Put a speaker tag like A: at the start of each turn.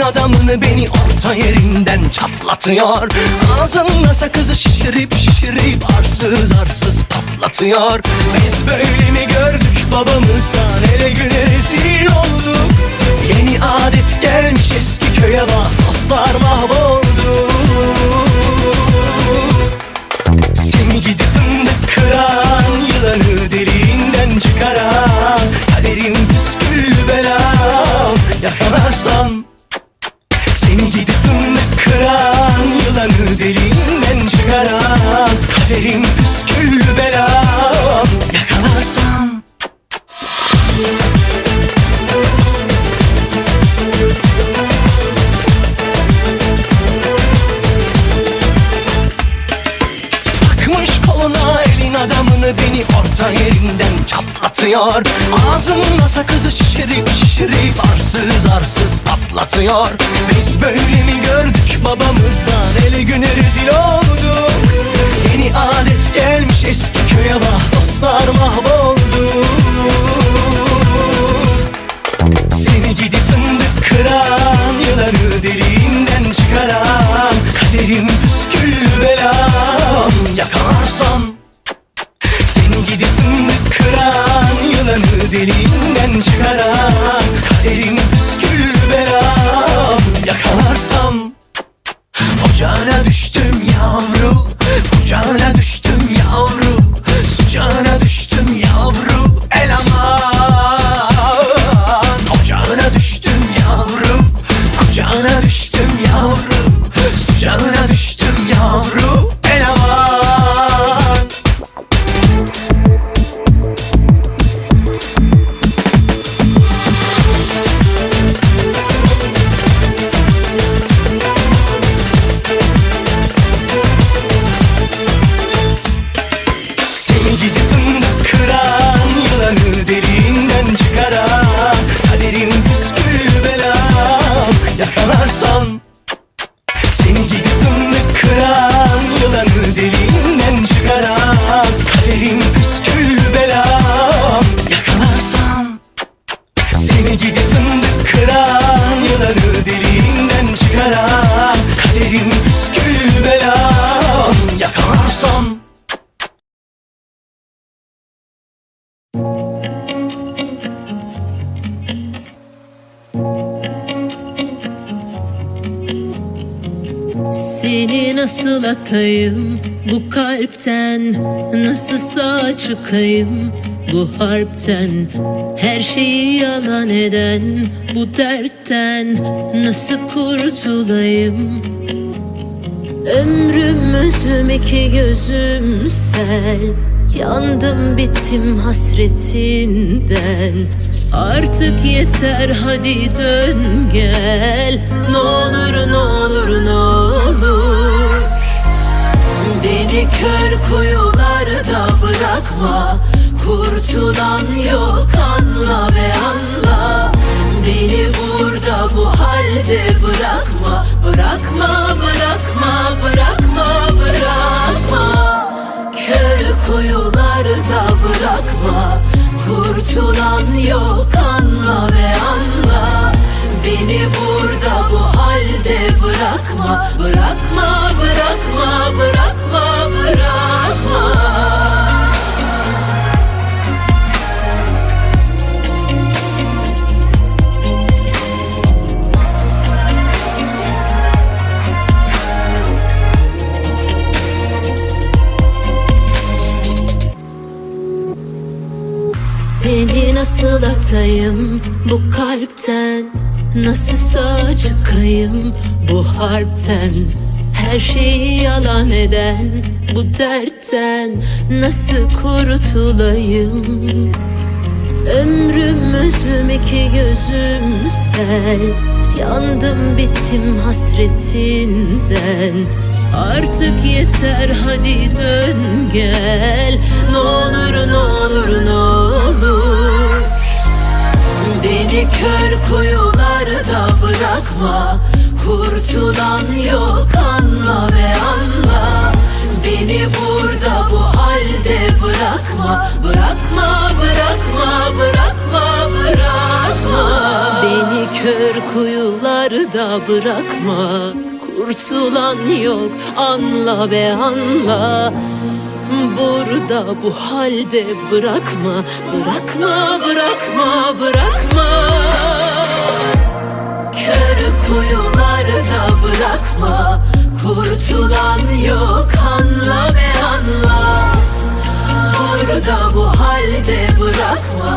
A: adamını beni orta yerinden çatlatıyor. Ağzında sakızı şişirip şişirip arsız arsız patlatıyor. Biz böyle mi gördük babamızdan ele çatlatıyor Ağzımda sakızı şişirip şişirip arsız arsız patlatıyor. Biz böyle mi gördük babamızdan? Ele güne rezil olduk. Yeni adet gelmiş eski köye bak Seni
B: nasıl atayım? Bu kalpten Nasıl sağ çıkayım? Bu harpten Her şeyi yalan eden bu dertten Nasıl kurtulayım? Ömrümüzüm iki gözüm sel. Yandım bittim hasretinden. Artık yeter hadi dön gel. Ne olur ne olur ne olur Beni kör kuyularda bırakma. Kurtulan yok anla ve anla. Beni burada bu halde bırakma. Bırakma bırakma bırakma bırakma. Kör kuyularda bırakma. Kurtulan yok anla ve anla. Beni burada bu halde bırakma. Bırakma bırakma bırakma nasıl atayım? Bu kalpten Nasıl sağ çıkayım? Bu harpten Her şeyi yalan eden bu dertten Nasıl kurtulayım? Ömrümüzüm iki gözüm sel Yandım bittim hasretinden. Artık yeter hadi dön gel. Ne olur ne olur ne olur bırakma Kurtulan yok anla ve anla. Beni burada bu halde bırakma. Bırakma bırakma bırakma bırakma. Beni kör kuyular kuyularda bırakma. Kurtulan yok anla be anla. Burada bu halde bırakma. Bırakma bırakma bırakma. Kör kuyularda bırakma. Kurtulan yok anla be anla. Burada bu halde bırakma